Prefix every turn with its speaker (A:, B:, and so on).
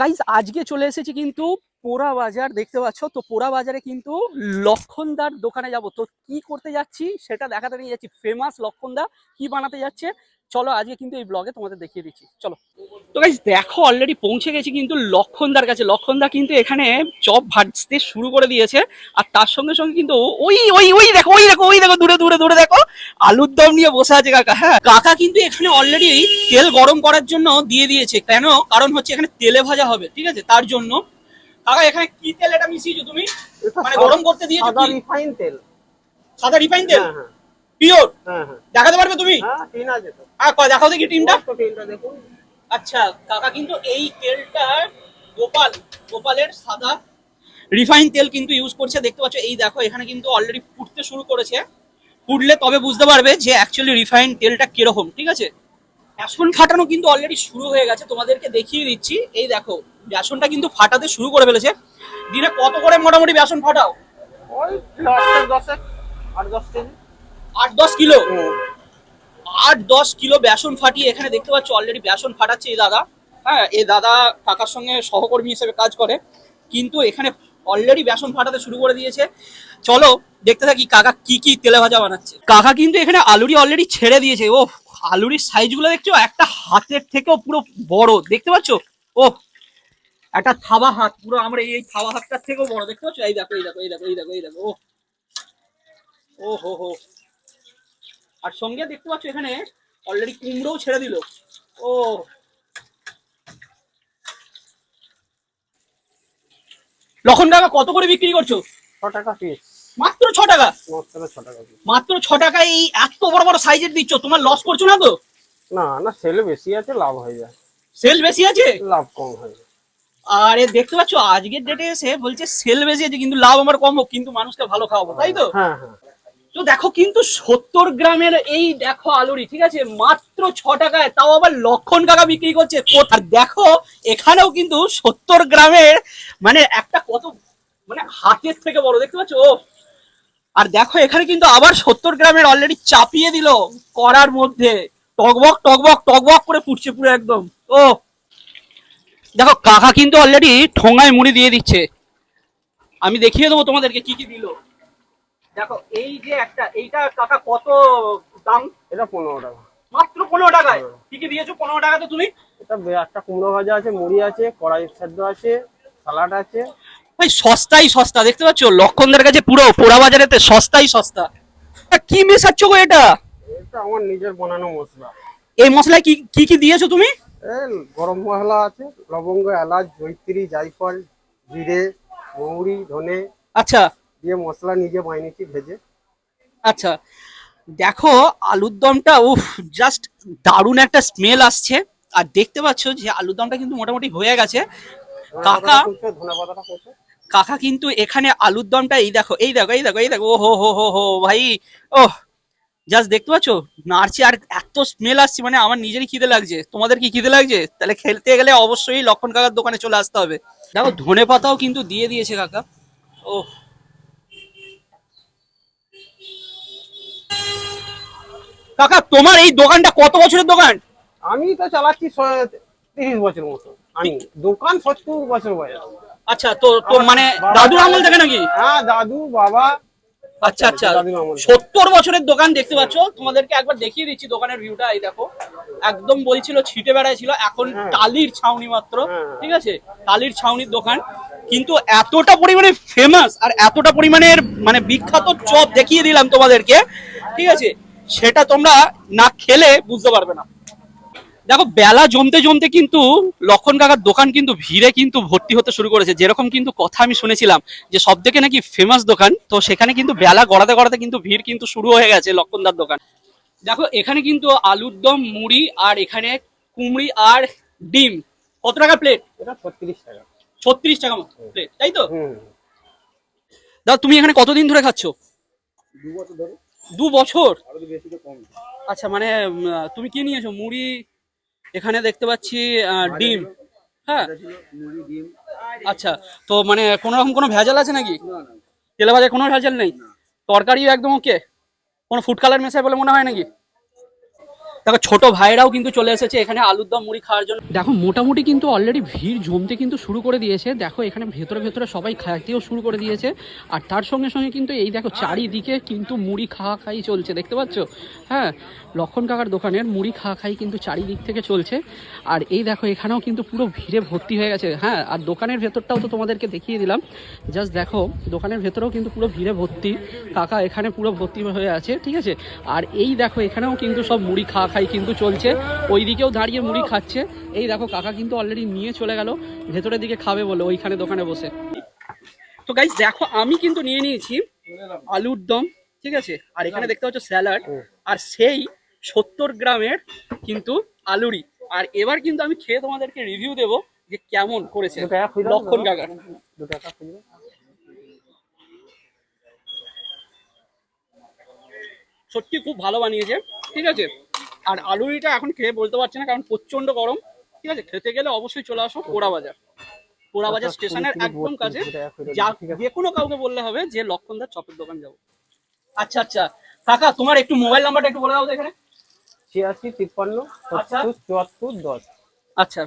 A: Guys আজকে চলে এসেছি কিন্তু পোড়া বাজার, দেখতে পাচ্ছ? তো পোড়া বাজারে কিন্তু লক্ষণদার দোকানে যাব। তো কি করতে যাচ্ছি সেটা দেখাতে নিয়ে যাচ্ছি। ফেমাস লক্ষণদা কি বানাতে যাচ্ছে? চলো আজকে কিন্তু এই ব্লগে তোমাদের দেখিয়ে দিচ্ছি চলো। তো গাইজ দেখো অলরেডি পৌঁছে গেছি কিন্তু লক্ষণদার কাছে। লক্ষণদা কিন্তু এখানে চপ ভাজতে শুরু করে দিয়েছে। আর তার সঙ্গে সঙ্গে কিন্তু ওই ওই ওই দেখো ওই দেখো ওই দেখো দূরে দূরে দূরে দেখো আলুর দম নিয়ে বসে আছে কাকা। হ্যাঁ কাকা কিন্তু এখানে অলরেডি তেল গরম করার জন্য দিয়ে দিয়েছে। কেন? কারণ হচ্ছে এখানে তেলে ভাজা হবে ঠিক আছে? তার জন্য। কাকা এখানে কি তেল এটা মিশিয়েছো তুমি? মানে গরম করতে দিয়েছ
B: সাদা
A: কি?
B: রিফাইন তেল।
A: সাদা রিফাইন তেল?
B: হ্যাঁ হ্যাঁ।
A: পিওর?
B: হ্যাঁ হ্যাঁ।
A: দেখাতে পারবে তুমি?
B: হ্যাঁ
A: দেখাও দেখি টিমটা আচ্ছা কাকা কিন্তু এই তেলটা গোপাল গোপালের সাদা রিফাইন তেল কিন্তু ইউজ করছে। দেখতে পাচ্ছ এই দেখো এখানে কিন্তু অলরেডি ফুটতে শুরু করেছে। ফুটলে তবে বুঝতে পারবে যে অ্যাকচুয়ালি রিফাইন তেলটা কীরকম ঠিক আছে? বেসন ফাটানো কিন্তু অলরেডি শুরু হয়ে গেছে। তোমাদেরকে দেখিয়ে দিচ্ছি। এই দেখো বেসনটা কিন্তু ফাটাতে শুরু করে ফেলেছে। দিনে কত করে মোটামুটি বেসন ফাটাও?
B: ওই দশেক আট দশ কেজি
A: আট দশ কিলো? আট দশ কিলো বেসন ফাটিয়ে এখানে দেখতে পাচ্ছ অলরেডি বেসন ফাটাচ্ছে এই দাদা। হ্যাঁ এই দাদা কাকার সঙ্গে সহকর্মী হিসেবে কাজ করে। কিন্তু এখানে অলরেডি বেসন ফাটাতে শুরু করে দিয়েছে। চলো দেখতে থাকি কাকা কি কি তেলে ভাজা বানাচ্ছে। কাকা কিন্তু এখানে আলুরি অলরেডি ছেড়ে দিয়েছে। ও আলুরির সাইজগুলো দেখছ? একটা হাতের থেকেও পুরো বড়। দেখতে পাচ্ছ? ও একটা থাবা হাত। পুরো আমরা এই থাবা হাতটার থেকেও বড়। দেখতে পাচ্ছ? এই দেখো এই দেখো এই দেখো এই দেখো এই দেখো ও ও হো হো। আর সঙ্গে দেখতে পাচ্ছ এখানে অলরেডি কুমড়োও ছেড়ে দিল। ও। লক্ষণ টাকা কত করে বিক্রি করছ?
B: ছ টাকা পিস
A: মাত্র ছ টাকা
B: মাত্র ছ টাকা
A: মাত্র ছ টাকায় এই এত বড় বড় সাইজের দিচ্ছ তোমার লস করছ না তো?
B: না না সেল বেশি আছে লাভ হয়ে যায়।
A: সেল বেশি আছে?
B: লাভ কম হয়ে
A: আর এ দেখতে পাচ্ছ আজকের ডেটে এসে বলছে সেল বেশি আছে কিন্তু লাভ আমার কম হোক কিন্তু মানুষকে ভালো খাওয়াবো তাই তো?
B: হ্যাঁ হ্যাঁ।
A: তো দেখো কিন্তু সত্তর গ্রামের এই দেখো আলুরি, ঠিক আছে? মাত্র ছ টাকায়, তাও আবার লক্ষণ টাকা বিক্রি করছে। আর দেখো, এখানেও কিন্তু সত্তর গ্রামের মানে একটা কত মানে হাতের থেকে বড়, দেখতে পাচ্ছ? আর দেখো, এখানে কিন্তু আবার সত্তর গ্রামের অলরেডি চাপিয়ে দিল করার মধ্যে। টকবক টকবক টকবক করে ফুটছে পুরো একদম। ও! দেখো, কাকা কিন্তু অলরেডি ঠোঙায় মুড়ি দিয়ে দিচ্ছে। আমি দেখিয়ে দেবো তোমাদেরকে কি কি দিল। দেখো এই যে একটা এইটা কাকা কত দাম?
B: এটা পনেরো টাকা।
A: মাত্র পনেরো টাকায়? কি কি দিয়েছ পনেরো টাকাতে তুমি?
B: এটা একটা কুমড়ো ভাজা আছে মুড়ি আছে কড়াই সেদ্ধ আছে সালাড আছে।
A: ভাই সস্তাই সস্তা দেখতে পাচ্ছ? লক্ষণদের কাছে পুরো পোড়া বাজারেতে সস্তাই সস্তা। তা কি মেশাচ্ছ গো এটা?
B: এটা আমার নিজের বানানো মশলা।
A: এই মশলায় কি কি কি দিয়েছ তুমি?
B: গরম মশলা আছে লবঙ্গ এলাচ জৈত্রী জায়ফল জিরে মৌরি ধনে।
A: আচ্ছা।
B: দিয়ে মশলা নিজে বানিয়েছি ভেজে।
A: আচ্ছা দেখো আলুর দমটা উফ জাস্ট দারুণ একটা স্মেল আসছে। আর দেখতে পাচ্ছ যে আলুর দমটা কিন্তু মোটামুটি হয়ে গেছে। কাকা কাকা কিন্তু এখানে আলুর দমটা এই দেখো এই দেখো এই দেখো এই দেখো ও হো হো হো হো ভাই ও জাস্ট দেখতে পাচ্ছ? নাড়ছে আর এত স্মেল আসছে মানে আমার নিজেরই খিদে লাগছে। তোমাদের কি খিদে লাগছে? তাহলে খেলতে গেলে অবশ্যই লক্ষণ কাকার দোকানে চলে আসতে হবে। দেখো ধনে পাতাও কিন্তু দিয়ে দিয়েছে কাকা। ও কাকা তোমার এই দোকানটা কত বছরের দোকান?
B: আমি তো চালাচ্ছি তিরিশ বছর মতো। আমি দোকান সত্তর বছর বয়স।
A: আচ্ছা তো তো মানে দাদুর আমল থেকে নাকি?
B: হ্যাঁ দাদু বাবা।
A: আচ্ছা আচ্ছা। সত্তর বছরের দোকান দেখতে পাচ্ছ? তোমাদেরকে একবার দেখিয়ে দিচ্ছি দোকানের ভিউটা এই দেখো। একদম বলছিল ছিটে বেড়ায় ছিল এখন
B: হ্যাঁ।
A: টালির ছাউনি মাত্র
B: হ্যাঁ।
A: ঠিক আছে? টালির ছাউনির দোকান। কিন্তু এতটা পরিমাণে ফেমাস আর এতটা পরিমাণের মানে বিখ্যাত চপ দেখিয়ে দিলাম তোমাদেরকে ঠিক আছে? সেটা তোমরা না খেলে বুঝতে পারবে না। দেখো বেলা জমতে জমতে কিন্তু লক্ষণ কাকার দোকান কিন্তু ভিড়ে কিন্তু ভর্তি হতে শুরু করেছে। যেরকম কিন্তু কথা আমি শুনেছিলাম যে সব থেকে নাকি ফেমাস দোকান তো সেখানে কিন্তু বেলা গড়াতে গড়াতে কিন্তু ভিড় কিন্তু শুরু হয়ে গেছে লক্ষণদার দোকান। দেখো এখানে কিন্তু আলুর দম মুড়ি আর এখানে কুমড়ি আর ডিম। কত টাকা প্লেট
B: এটা ছত্রিশ টাকা।
A: ছত্রিশ টাকা প্লেট তাই তো? দাদা তুমি এখানে কতদিন ধরে খাচ্ছ?
B: দু বছর ধরে।
A: দু বছর? আচ্ছা মানে তুমি কি নিয়েছো? মুড়ি এখানে দেখতে পাচ্ছি আহ, ডিম। হ্যাঁ। আচ্ছা তো মানে কোনো রকম কোনো ভেজাল আছে নাকি? তেলে ভাজা কোনো ভেজাল নেই? তরকারিও একদম ওকে? কোনো ফুড কালার মেশায় বলে মনে হয় নাকি? দেখো, ছোট ভাইরাও কিন্তু চলে এসেছে এখানে আলুর দম, মুড়ি খাওয়ার জন্য। দেখো, মোটামুটি কিন্তু অলরেডি ভিড় জমতে কিন্তু শুরু করে দিয়েছে। দেখো, এখানে ভেতরে ভেতরে সবাই খাইতেও শুরু করে দিয়েছে। আর তার সঙ্গে সঙ্গে কিন্তু এই দেখো, চারিদিকে কিন্তু মুড়ি খাওয়া খাই চলছে, দেখতে পাচ্ছ? হ্যাঁ লক্ষণ কাকার দোকানের মুড়ি খাওয়া খাই কিন্তু চারিদিক থেকে চলছে। আর এই দেখো, এখানেও কিন্তু পুরো ভিড়ে ভর্তি হয়ে গেছে। হ্যাঁ আর দোকানের ভেতরটাও তো তোমাদেরকে দেখিয়ে দিলাম। জাস্ট দেখো, দোকানের ভেতরেও কিন্তু পুরো ভিড়ে ভর্তি। কাকা এখানে পুরো ভর্তি হয়ে আছে, ঠিক আছে? আর এই দেখো, এখানেও কিন্তু সব মুড়ি খাওয়া খাই কিন্তু চলছে। ওই দিকেও দাঁড়িয়ে মুড়ি খাচ্ছে। এই দেখো কাকা কিন্তু অলরেডি নিয়ে চলে গেল। ভেতরের দিকে খাবে বলে ওইখানে দোকানে বসে। তো গাইজ দেখো আমি কিন্তু নিয়ে নিয়েছি আলুর দম ঠিক আছে? আর এখানে দেখতে পাচ্ছ স্যালাড আর সেই সত্তর গ্রামের কিন্তু আলুরি আর এবার কিন্তু আমি খেয়ে তোমাদেরকে রিভিউ দেব যে কেমন করেছে লক্ষণ। কাকা। সত্যি খুব ভালো বানিয়েছে ঠিক আছে? আর আলুরিটা এখন খেয়ে বলতে পারছি না কারণ প্রচণ্ড গরম। ঠিক আছে? খেতে গেলে অবশ্যই চলে আসো পোড়া বাজার। পোড়া বাজার
B: আচ্ছা,
A: স্টেশনের একদম কাছে। যা। যে কোনো কাউকে বললে হবে যে লক্ষণদার চপের দোকান যাব। আচ্ছা আচ্ছা। কাকা তোমার একটু মোবাইল নাম্বারটা একটু বলে দাও এখানে।
B: ছিয়াশি তিপ্পান্ন
A: আচ্ছা।
B: সত্তর চুয়াত্তর দশ।
A: আচ্ছা।